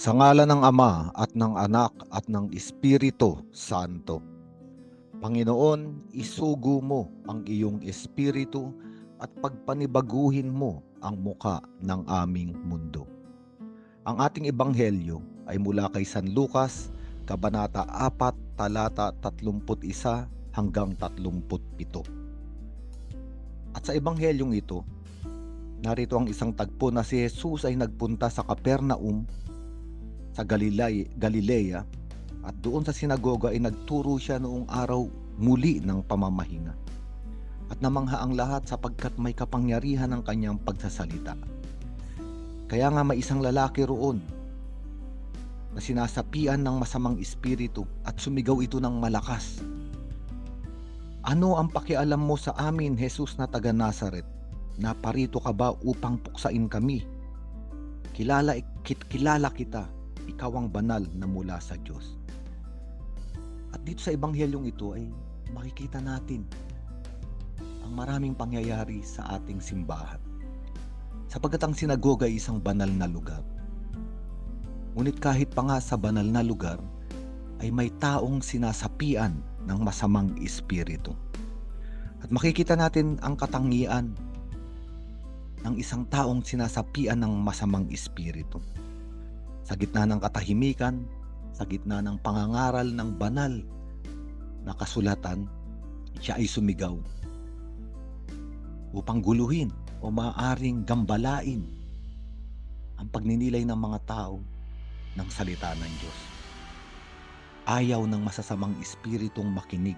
Sa ngala ng Ama at ng Anak at ng Espiritu Santo. Panginoon, isugo mo ang iyong espiritu at pagpanibaguhin mo ang muka ng aming mundo. Ang ating ebanghelyo ay mula kay San Lucas, Kabanata 4, talata 31 hanggang 37. At sa ebanghelyong ito, narito ang isang tagpo na si Jesus ay nagpunta sa Capernaum sa Galilay, Galilea at doon sa sinagoga ay nagturo siya noong araw muli ng pamamahinga. At namangha ang lahat sapagkat may kapangyarihan ang kanyang pagsasalita. Kaya nga may isang lalaki roon na sinasapian ng masamang espiritu at sumigaw ito ng malakas. Ano ang pakialam mo sa amin, Jesus na taga Nazaret? Naparito ka ba upang puksain kami? Kilala, kit, kilala kita, ikaw ang banal na mula sa Diyos. At dito sa ebanghelyong ito ay makikita natin ang maraming pangyayari sa ating simbahan. Sapagkat ang sinagoga ay isang banal na lugar. Ngunit kahit pa nga sa banal na lugar, ay may taong sinasapian ng masamang espiritu. At makikita natin ang katangian ng isang taong sinasapian ng masamang espiritu. Sa gitna ng katahimikan, sa gitna ng pangangaral ng banal na kasulatan, siya ay sumigaw upang guluhin o maaring gambalain ang pagninilay ng mga tao ng salita ng Diyos. Ayaw ng masasamang espiritong makinig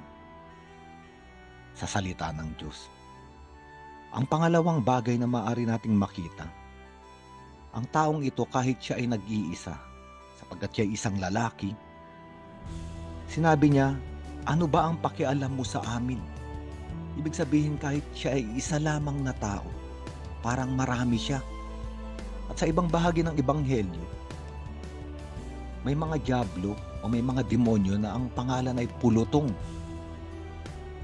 sa salita ng Diyos. Ang pangalawang bagay na maaari nating makita, ang taong ito kahit siya ay nag-iisa, sapagkat siya ay isang lalaki, sinabi niya, ano ba ang pakialam mo sa amin? Ibig sabihin kahit siya ay isa lamang na tao, parang marami siya. At sa ibang bahagi ng Ebanghelyo, may mga diablo o may mga demonyo na ang pangalan ay pulutong.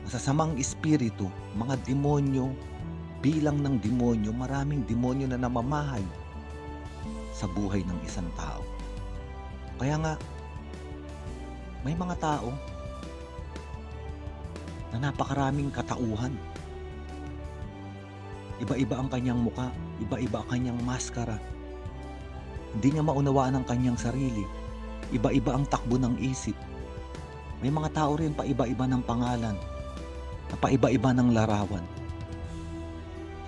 Masasamang espiritu, mga demonyo, bilang ng demonyo, maraming demonyo na namamahay sa buhay ng isang tao. Kaya nga, may mga tao na napakaraming katauhan. Iba-iba ang kanyang muka, iba-iba ang kanyang maskara. Hindi niya maunawaan ang kanyang sarili. Iba-iba ang takbo ng isip. May mga tao rin pa iba-iba ng pangalan, na paiba-iba ng larawan.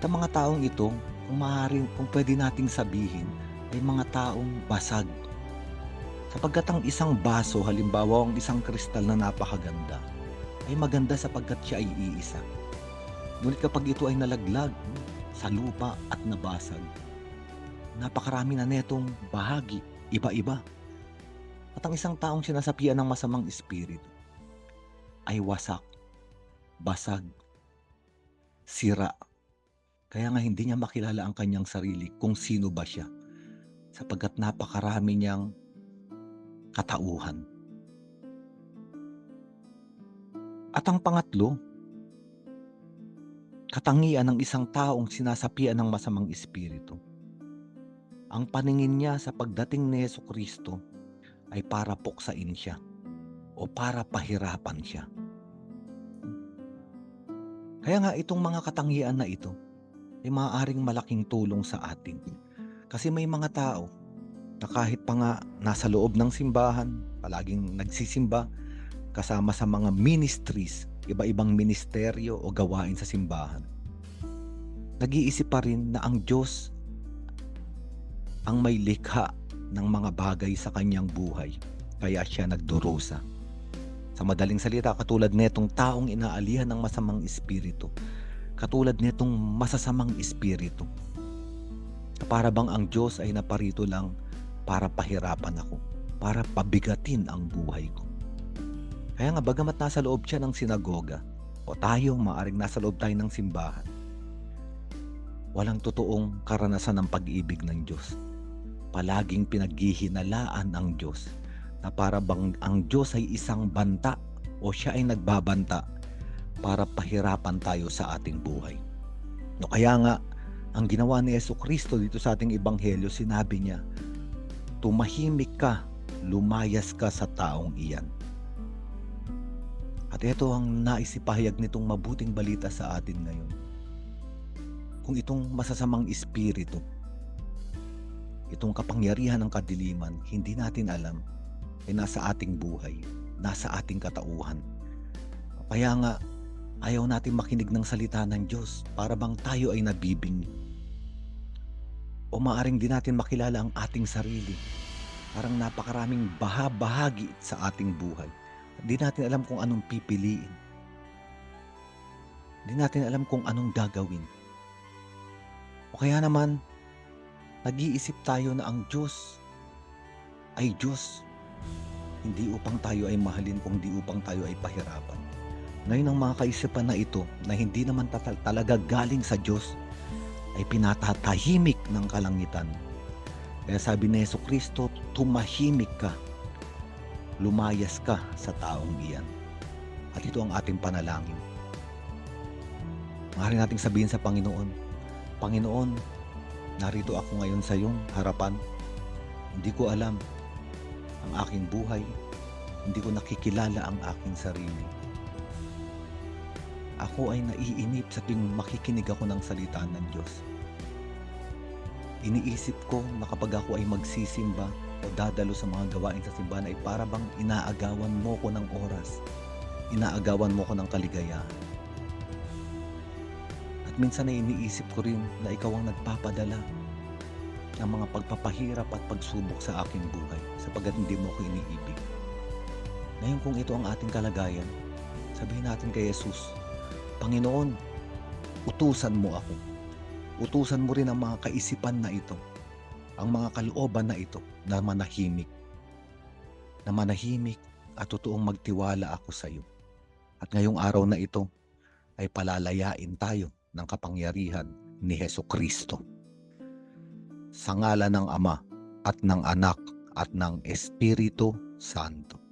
At ang mga taong ito, kung maaari, kung pwede nating sabihin, ay mga taong basag. Sapagkat ang isang baso, halimbawa ang isang kristal na napakaganda, ay maganda sapagkat siya ay iisa. Ngunit kapag ito ay nalaglag sa lupa at nabasag, napakarami na netong bahagi, iba-iba. At ang isang taong sinasapian ng masamang espiritu ay wasak, basag, sira. Kaya nga hindi niya makilala ang kanyang sarili kung sino ba siya sapagkat napakarami niyang katauhan. At ang pangatlo, katangian ng isang taong sinasapian ng masamang espiritu. Ang paningin niya sa pagdating ni Yeso Kristo ay para puksain siya o para pahirapan siya. Kaya nga itong mga katangian na ito ay maaaring malaking tulong sa atin. Kasi may mga tao na kahit pa nga nasa loob ng simbahan, palaging nagsisimba, kasama sa mga ministries, iba-ibang ministeryo o gawain sa simbahan. Nag-iisip pa rin na ang Diyos ang may likha ng mga bagay sa kanyang buhay, kaya siya nagdurusa. Sa madaling salita, katulad netong taong inaalihan ng masamang espiritu, katulad netong masasamang espiritu. Para bang ang Diyos ay naparito lang para pahirapan ako, para pabigatin ang buhay ko. Kaya nga bagamat nasa loob siya ng sinagoga, o tayo maaring nasa loob tayo ng simbahan, walang totoong karanasan ng pag-ibig ng Diyos. Palaging pinaghihinalaan ang Diyos na para bang ang Diyos ay isang banta o siya ay nagbabanta para pahirapan tayo sa ating buhay. No kaya nga ang ginawa ni Yesu Kristo dito sa ating ebanghelyo, sinabi niya, tumahimik ka, lumayas ka sa taong iyan. At ito ang naisipahayag nitong mabuting balita sa atin ngayon. Kung itong masasamang espiritu, itong kapangyarihan ng kadiliman, hindi natin alam, ay nasa ating buhay, nasa ating katauhan. Kaya nga, ayaw natin makinig ng salita ng Diyos para bang tayo ay nabibing. O maaring di natin makilala ang ating sarili. Parang napakaraming baha-bahagi sa ating buhay. Di natin alam kung anong pipiliin. Di natin alam kung anong gagawin. O kaya naman, nag-iisip tayo na ang Diyos ay Diyos. Hindi upang tayo ay mahalin, kundi upang tayo ay pahirapan. Ngayon ang mga kaisipan na ito na hindi naman talaga galing sa Diyos ay pinatatahimik ng kalangitan. Kaya sabi ni Yeso Kristo, tumahimik ka, lumayas ka sa taong iyan. At ito ang ating panalangin. Maaari nating sabihin sa Panginoon, Panginoon, narito ako ngayon sa iyong harapan. Hindi ko alam ang aking buhay. Hindi ko nakikilala ang aking sarili. Ako ay naiinip sa tuwing makikinig ako ng salita ng Diyos. Iniisip ko na kapag ako ay magsisimba o dadalo sa mga gawain sa simbahan ay para bang inaagawan mo ko ng oras. Inaagawan mo ko ng kaligayahan. At minsan ay iniisip ko rin na ikaw ang nagpapadala ng mga pagpapahirap at pagsubok sa aking buhay sapagkat hindi mo ko iniibig. Ngayon kung ito ang ating kalagayan, sabihin natin kay Jesus, Panginoon, utusan mo ako. Utusan mo rin ang mga kaisipan na ito, ang mga kalooban na ito na manahimik. Na manahimik at totoong magtiwala ako sa iyo. At ngayong araw na ito ay palalayain tayo ng kapangyarihan ni Heso Kristo. Sa ngala ng Ama at ng Anak at ng Espiritu Santo.